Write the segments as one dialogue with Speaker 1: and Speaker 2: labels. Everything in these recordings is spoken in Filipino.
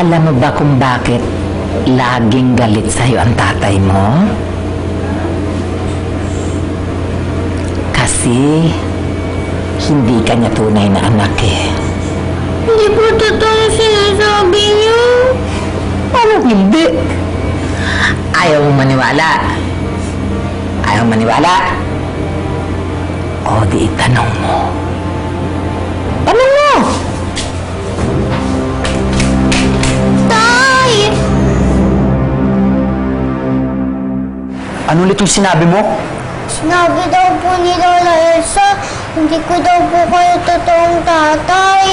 Speaker 1: Alam mo ba kung bakit laging galit sa'yo ang tatay mo? Kasi hindi ka niya tunay na anak eh.
Speaker 2: Hindi po totoo sinasabi niyo.
Speaker 1: Ano hindi? Ayaw mong maniwala. Ayaw maniwala. O di itanong mo. Tanong mo!
Speaker 3: Ano ulit yung sinabi mo?
Speaker 2: Sinabi daw po ni Lola Elsa, hindi ko daw po kayo totoong tatay.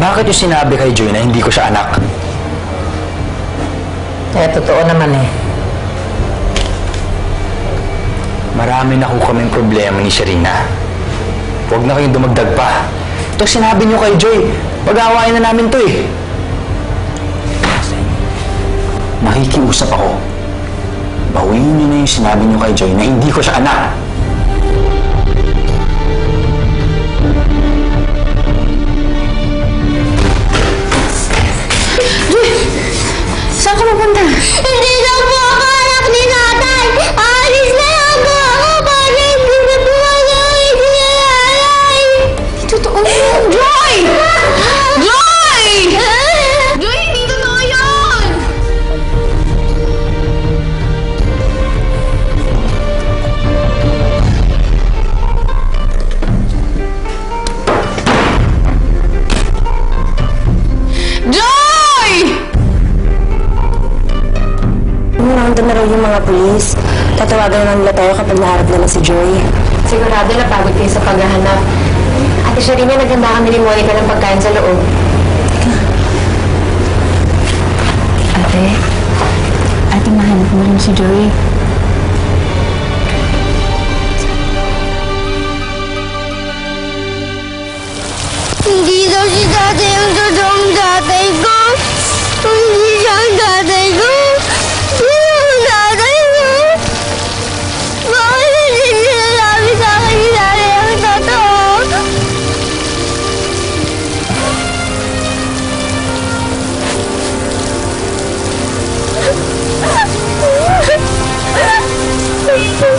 Speaker 3: Bakit yung sinabi kay Joy na hindi ko siya anak?
Speaker 1: Eh, totoo naman eh.
Speaker 3: Marami na ho kaming problema ni Sharina. Huwag na kayong dumagdag pa. Ito sinabi niyo kay Joy. Pag-aawain na namin to eh. Nakikiusap ako. Bawiin niyo na yung sinabi niyo kay Joy na hindi ko siya anak.
Speaker 4: Nandun na raw yung mga pulis. Tatawagan na nila tayo kapag naharap nila si Joy.
Speaker 5: Sigurado na pagod kayo sa paghahanap. Ate Sharina, naganda kami ni Monica ng pagkain sa loob.
Speaker 4: Ate, ate mahanap mo rin si Joy.
Speaker 2: Ah!